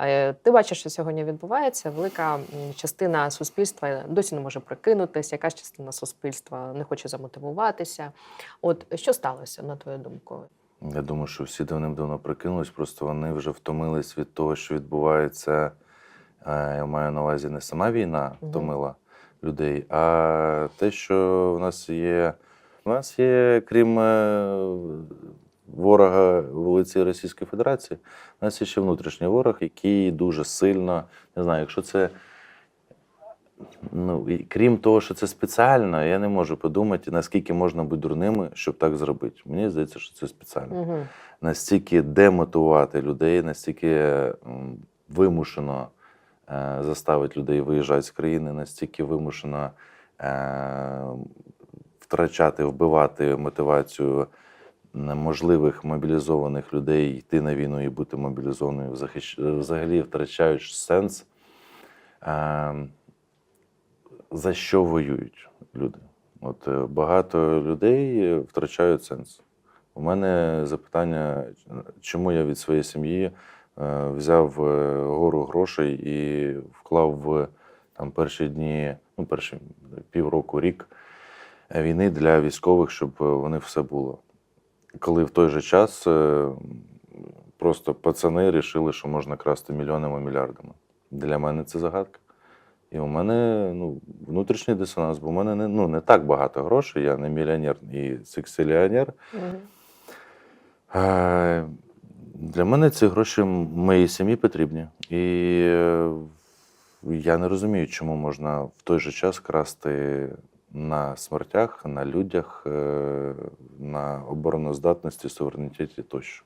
Е, Ти бачиш, що сьогодні відбувається. Велика частина суспільства досі не може прикинутися, якась частина суспільства не хоче замотивуватися. От що сталося, на твою думку? Я думаю, що всі давним-давно прикинулись, просто вони вже втомились від того, що відбувається. Е, Я маю на увазі не сама війна втомила людей, а те, що в нас є. У нас є, крім е, вулиці Російської Федерації, у нас є ще внутрішній ворог, який дуже сильно, не знаю, якщо це. Ну, і крім того, що це спеціально, я не можу подумати, наскільки можна бути дурними, щоб так зробити. Мені здається, що це спеціально Угу. настільки демотивувати людей, настільки вимушено е, заставити людей виїжджати з країни, настільки вимушено е, втрачати, вбивати мотивацію можливих мобілізованих людей йти на війну і бути мобілізованою, взагалі втрачають сенс, е, за що воюють люди. От е, багато людей втрачають сенс. У мене запитання, чому я від своєї сім'ї е, взяв гору грошей і вклав в там, перші дні, ну, перші півроку, рік війни для військових, щоб вони все було. Коли в той же час е, просто пацани вирішили, що можна красти мільйонами мільярдами. Для мене це загадка. І у мене ну, внутрішній дисонанс, бо у мене не, ну, не так багато грошей, я не мільйонер і сексиліонер. Угу. Е, Для мене ці гроші моїй сім'ї потрібні. І е, я не розумію, чому можна в той же час красти на смертях, на людях, на обороноздатності, суверенітеті тощо.